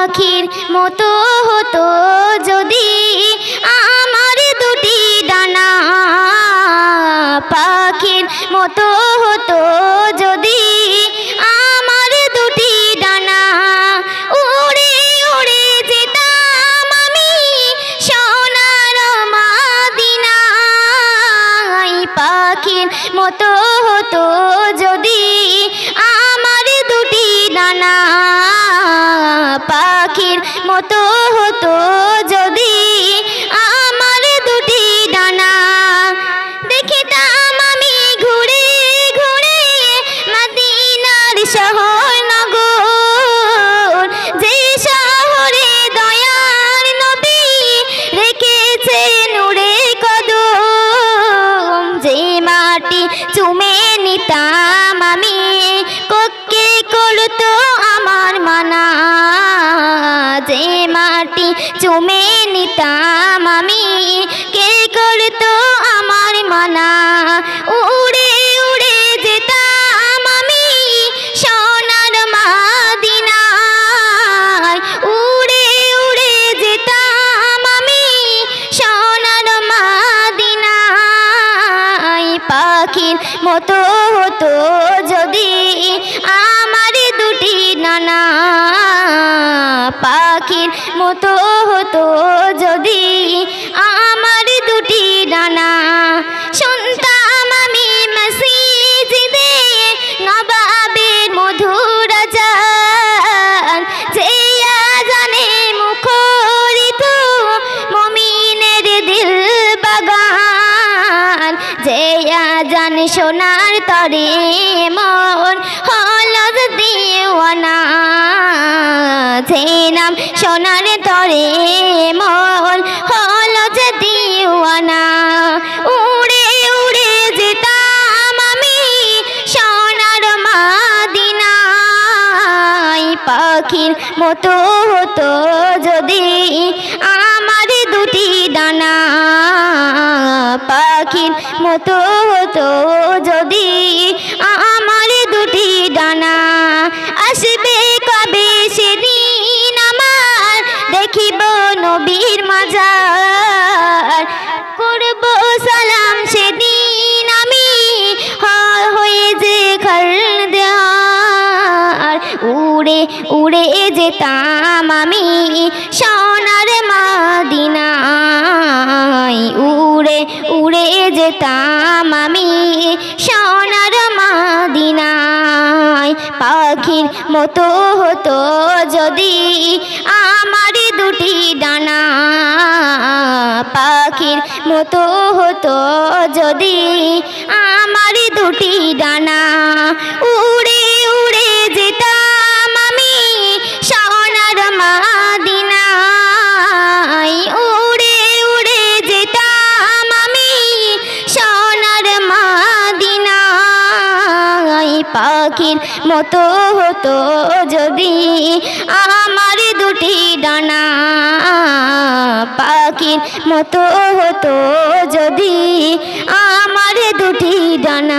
পাখির মতো হতো যদি আমার দুটি ডানা পাখির মতো হতো যদি আমার দুটি ডানা উড়ে উড়ে যেতাম আমি সোনার মাদিনায়। পাখির মতো হতো যদি শহর যে শহরে দয়ার নবী রেখেছে নূরে কদম। যে মাটি চুমে নিতাম আমি, ককে করতো আমার মানা। যে মাটি চুমে নিতাম আমি, কে করতো আমার মানা। উড়ে পাখির মতো হতো যদি আমার দুটি নানা পাখির মতো হতো যদি আমার দুটি ডানা জান সোনার তরে মন, হলদ দিওয়ানা। যে নাম সোনার তরে মন, হলদ দিওয়ানা। উড়ে উড়ে যেতাম আমি সোনার মাদিনায়। পাখির মতো হতো যদি আমার দুটি ডানা। পাখির মতো নবীর মাজার। করব সালাম সেদিন আমি হয় হয়ে যে দেওয়ার উড়ে উড়ে যেতাম আমি সোনার মাদিনায়। উড়ে উড়ে যেতাম আমি পাখির মতো হতো যদি আমার দুটি ডানা পাখির মতো হতো যদি আমার দুটি ডানা উড়ে পাখির মতো হতো যদি আমার দুটি ডানা পাখির মতো হতো যদি আমার দুটি ডানা